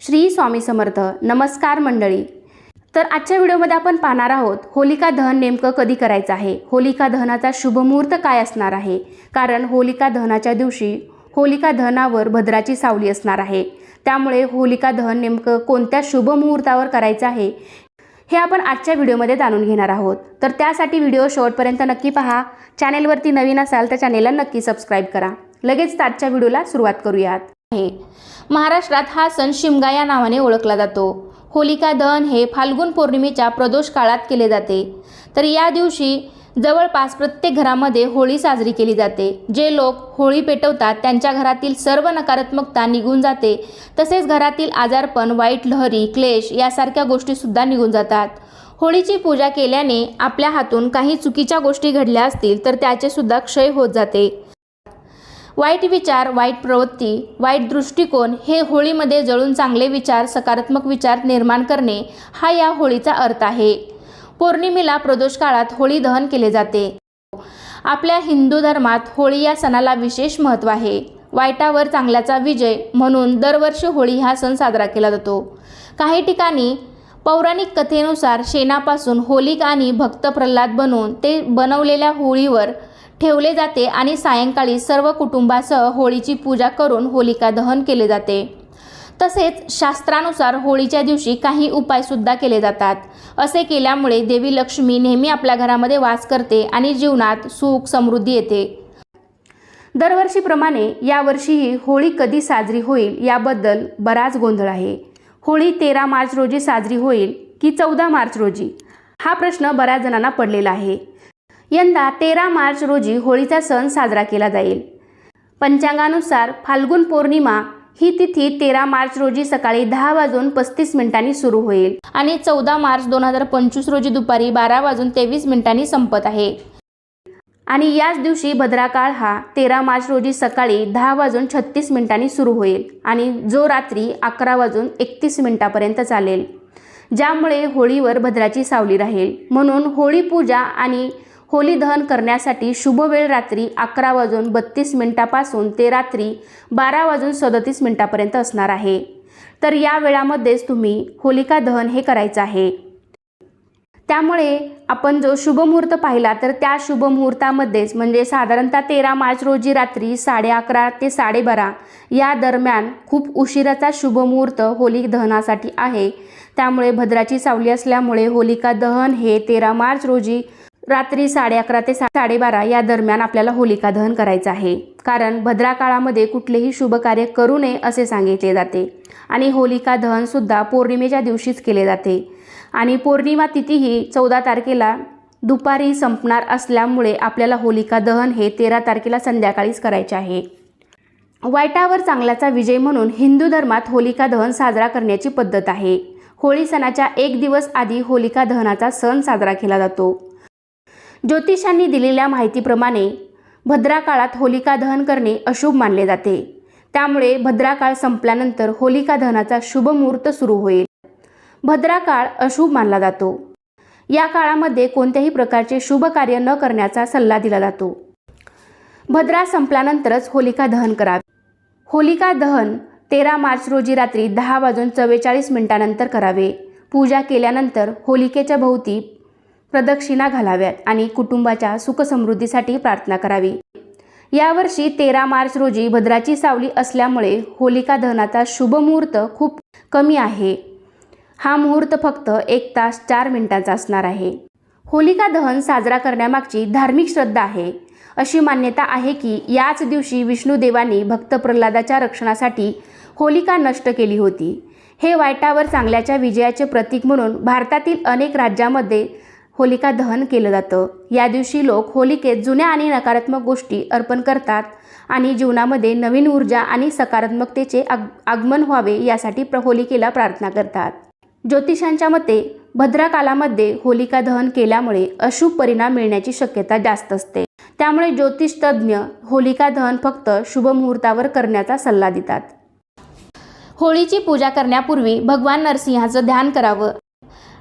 श्री स्वामी समर्थ. नमस्कार मंडळी. तर आजच्या व्हिडिओमध्ये आपण पाहणार आहोत होलिका दहन नेमकं कधी करायचं आहे? होलिका दहनाचा शुभमुहूर्त काय असणार आहे? कारण होलिका दहनाच्या दिवशी होलिका दहनावर भद्राची सावली असणार आहे. त्यामुळे होलिका दहन नेमकं कोणत्या शुभमुहूर्तावर करायचं आहे हे आपण आजच्या व्हिडिओमध्ये जाणून घेणार आहोत. तर त्यासाठी व्हिडिओ शेवटपर्यंत नक्की पहा. चॅनेलवरती नवीन असाल तर चॅनेलला नक्की सबस्क्राईब करा. लगेच आजच्या व्हिडिओला सुरुवात करूयात. आहे. महाराष्ट्रात हा सण शिमगा या नावाने ओळखला जातो. होलिका दहन हे फाल्गुन पौर्णिमेच्या प्रदोष काळात केले जाते. तर या दिवशी जवळपास प्रत्येक घरामध्ये होळी साजरी केली जाते. जे लोक होळी पेटवतात त्यांच्या घरातील सर्व नकारात्मकता निघून जाते. तसेच घरातील आजारपण वाईट लहरी क्लेश यासारख्या गोष्टीसुद्धा निघून जातात. होळीची पूजा केल्याने आपल्या हातून काही चुकीच्या गोष्टी घडल्या असतील तर त्याचेसुद्धा क्षय होत जाते. वाईट विचार वाईट प्रवृत्ती वाईट दृष्टिकोन हे होळीमध्ये जळून चांगले विचार सकारात्मक विचार निर्माण करणे हा या होळीचा अर्थ आहे. पौर्णिमेला प्रदोष काळात होळी दहन केले जाते. आपल्या हिंदू धर्मात होळी या सणाला विशेष महत्त्व आहे. वाईटावर चांगल्याचा विजय म्हणून दरवर्षी होळी हा सण साजरा केला जातो. काही ठिकाणी पौराणिक कथेनुसार शेणापासून होलिक आणि भक्त प्रल्हाद बनवून ते बनवलेल्या होळीवर ठेवले जाते आणि सायंकाळी सर्व कुटुंबासह होळीची पूजा करून होलिका दहन केले जाते. तसेच शास्त्रानुसार होळीच्या दिवशी काही उपायसुद्धा केले जातात. असे केल्यामुळे देवी लक्ष्मी नेहमी आपल्या घरामध्ये वास करते आणि जीवनात सुख समृद्धी येते. दरवर्षीप्रमाणे यावर्षीही होळी कधी साजरी होईल याबद्दल बराच गोंधळ आहे. होळी तेरा मार्च रोजी साजरी होईल की चौदा मार्च रोजी? हा प्रश्न बऱ्याच जणांना पडलेला आहे. यंदा तेरा मार्च रोजी होळीचा सण साजरा केला जाईल. पंचांगानुसार फाल्गुन पौर्णिमा ही तिथी तेरा मार्च रोजी सकाळी दहा वाजून पस्तीस मिनिटांनी सुरू होईल आणि चौदा मार्च दोन हजार पंचवीस रोजी दुपारी बारा वाजून तेवीस मिनिटांनी संपत आहे. आणि याच दिवशी भद्राकाळ हा तेरा मार्च रोजी सकाळी दहा वाजून छत्तीस मिनिटांनी सुरू होईल आणि जो रात्री अकरा वाजून एकतीस मिनिटापर्यंत चालेल. ज्यामुळे होळीवर भद्राची सावली राहील. म्हणून होळी पूजा आणि होली दहन करण्यासाठी शुभ वेळ रात्री अकरा वाजून बत्तीस मिनिटापासून ते रात्री बारा वाजून सदतीस मिनिटापर्यंत असणार आहे. तर या वेळामध्येच तुम्ही होलिका दहन हे करायचं आहे. त्यामुळे आपण जो शुभमुहूर्त पाहिला तर त्या शुभमुहूर्तामध्येच म्हणजे साधारणतः तेरा मार्च रोजी रात्री साडे अकरा ते साडेबारा या दरम्यान खूप उशिराचा शुभमुहूर्त होली दहनासाठी आहे. त्यामुळे भद्राची सावली असल्यामुळे होलिका दहन हे तेरा मार्च रोजी रात्री साडे अकरा ते साडेबारा या दरम्यान आपल्याला होलिका दहन करायचं आहे. कारण भद्रा काळामध्ये कुठलेही शुभ कार्य करू नये असे सांगितले जाते. आणि होलिका दहनसुद्धा पौर्णिमेच्या दिवशीच केले जाते. आणि पौर्णिमा तिथी ही चौदा तारखेला दुपारी संपणार असल्यामुळे आपल्याला होलिका दहन हे तेरा तारखेला संध्याकाळीच करायचे आहे. वाईटावर चांगल्याचा विजय म्हणून हिंदू धर्मात होलिका दहन साजरा करण्याची पद्धत आहे. होळी सणाच्या एक दिवस आधी होलिका दहनाचा सण साजरा केला जातो. ज्योतिषांनी दिलेल्या माहितीप्रमाणे भद्रा काळात होलिका दहन करणे अशुभ मानले जाते. त्यामुळे भद्रा काळ संपल्यानंतर होलिका दहनाचा शुभ मुहूर्त सुरू होईल. भद्रा काळ अशुभ मानला जातो. या काळामध्ये कोणत्याही प्रकारचे शुभ कार्य न करण्याचा सल्ला दिला जातो. भद्रा संपल्यानंतरच होलिका दहन करावे. होलिका दहन तेरा मार्च रोजी रात्री दहा वाजून चव्वेचाळीस मिनिटानंतर करावे. पूजा केल्यानंतर होलिकेच्या भोवती प्रदक्षिणा घालाव्यात आणि कुटुंबाच्या सुखसमृद्धीसाठी प्रार्थना करावी. यावर्षी तेरा मार्च रोजी भद्राची सावली असल्यामुळे होलिका दहनाचा शुभ मुहूर्त खूप कमी आहे. हा मुहूर्त फक्त एक तास चार मिनिटांचा असणार आहे. होलिका दहन साजरा करण्यामागची धार्मिक श्रद्धा आहे. अशी मान्यता आहे की याच दिवशी विष्णूदेवाने भक्त प्रल्हादाच्या रक्षणासाठी होलिका नष्ट केली होती. हे वाईटावर चांगल्याच्या विजयाचे प्रतीक म्हणून भारतातील अनेक राज्यामध्ये होलिका दहन केलं जातं. या दिवशी लोक होलिकेत जुन्या आणि नकारात्मक गोष्टी अर्पण करतात आणि जीवनामध्ये नवीन ऊर्जा आणि सकारात्मकतेचे आग आगमन व्हावे यासाठी प्र होलिकेला प्रार्थना करतात. ज्योतिषांच्या मते भद्रा कालामध्ये होलिका दहन केल्यामुळे अशुभ परिणाम मिळण्याची शक्यता जास्त असते. त्यामुळे ज्योतिषतज्ञ होलिका दहन फक्त शुभ मुहूर्तावर करण्याचा सल्ला देतात. होळीची पूजा करण्यापूर्वी भगवान नरसिंहाचं ध्यान करावं.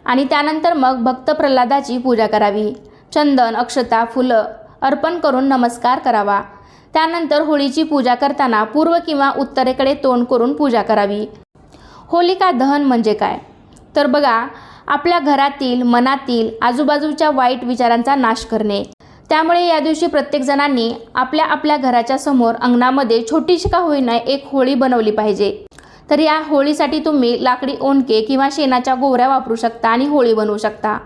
आणि त्यानंतर मग भक्त प्रल्हादाची पूजा करावी. चंदन अक्षता फुलं अर्पण करून नमस्कार करावा. त्यानंतर होळीची पूजा करताना पूर्व किंवा उत्तरेकडे तोंड करून पूजा करावी. होलिका दहन म्हणजे काय? तर बघा आपल्या घरातील मनातील आजूबाजूच्या वाईट विचारांचा नाश करणे. त्यामुळे या दिवशी प्रत्येक जणांनी आपल्या आपल्या घराच्या समोर अंगणामध्ये छोटीशी का होईना एक होळी बनवली पाहिजे. तर या होळीसाठी तुम्ही लाकडी ओंडके किंवा शेणाच्या गोवऱ्या वापरू शकता आणि होळी बनवू शकता.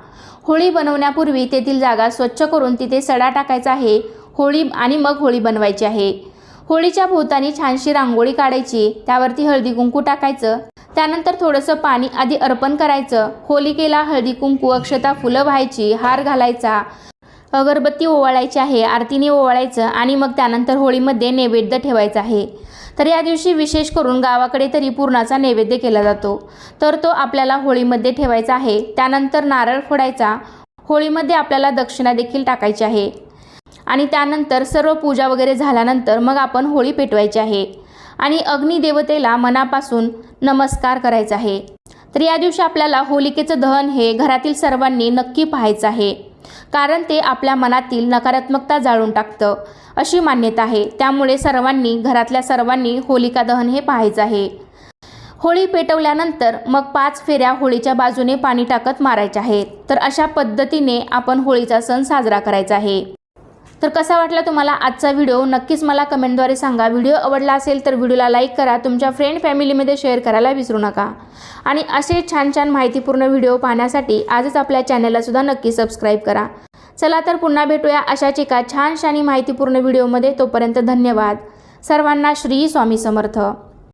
होळी बनवण्यापूर्वी तेथील जागा स्वच्छ करून तिथे सडा टाकायचा आहे. होळी आणि मग होळी बनवायची आहे. होळीच्या भोवतानी छानशी रांगोळी काढायची त्यावरती हळदी कुंकू टाकायचं त्यानंतर थोडंसं पाणी आधी अर्पण करायचं होलिकेला हळदी कुंकू अक्षता फुलं व्हायची हार घालायचा अगरबत्ती ओवाळायची आहे आरतीने ओवाळायचं आणि मग त्यानंतर होळीमध्ये नैवेद्य ठेवायचं आहे. तर या दिवशी विशेष करून गावाकडे तरी पूर्णाचा नैवेद्य केला जातो. तर तो आपल्याला होळीमध्ये ठेवायचा आहे. त्यानंतर नारळ फोडायचा. होळीमध्ये आपल्याला दक्षिणा देखील टाकायची आहे. आणि त्यानंतर सर्व पूजा वगैरे झाल्यानंतर मग आपण होळी पेटवायची आहे. आणि अग्निदेवतेला मनापासून नमस्कार करायचा आहे. तर या दिवशी आपल्याला होलिकेचं दहन हे घरातील सर्वांनी नक्की पाहायचं आहे. कारण ते आपल्या मनातील नकारात्मकता जाळून टाकतं. अशी मान्यता आहे. त्यामुळे सर्वांनी घरातल्या सर्वांनी होलिका दहन हे पाहायचं आहे. होळी पेटवल्यानंतर मग पाच फेऱ्या होळीच्या बाजूने पाणी टाकत मारायच्या आहेत तर अशा पद्धतीने आपण होळीचा सण साजरा करायचा आहे. तर कसा वाटला तुम्हाला आजचा व्हिडिओ? नक्कीच मला कमेंटद्वारे सांगा. व्हिडिओ आवडला असेल तर व्हिडिओला लाईक करा. तुमच्या फ्रेंड फॅमिलीमध्ये शेअर करायला विसरू नका. आणि असे छान छान माहितीपूर्ण व्हिडिओ पाहण्यासाठी आजच आपल्या चॅनललासुद्धा नक्की सबस्क्राईब करा. चला तर पुन्हा भेटूया अशाच एका छानशा आणि माहितीपूर्ण व्हिडिओमध्ये. तोपर्यंत धन्यवाद. सर्वांना श्री स्वामी समर्थ.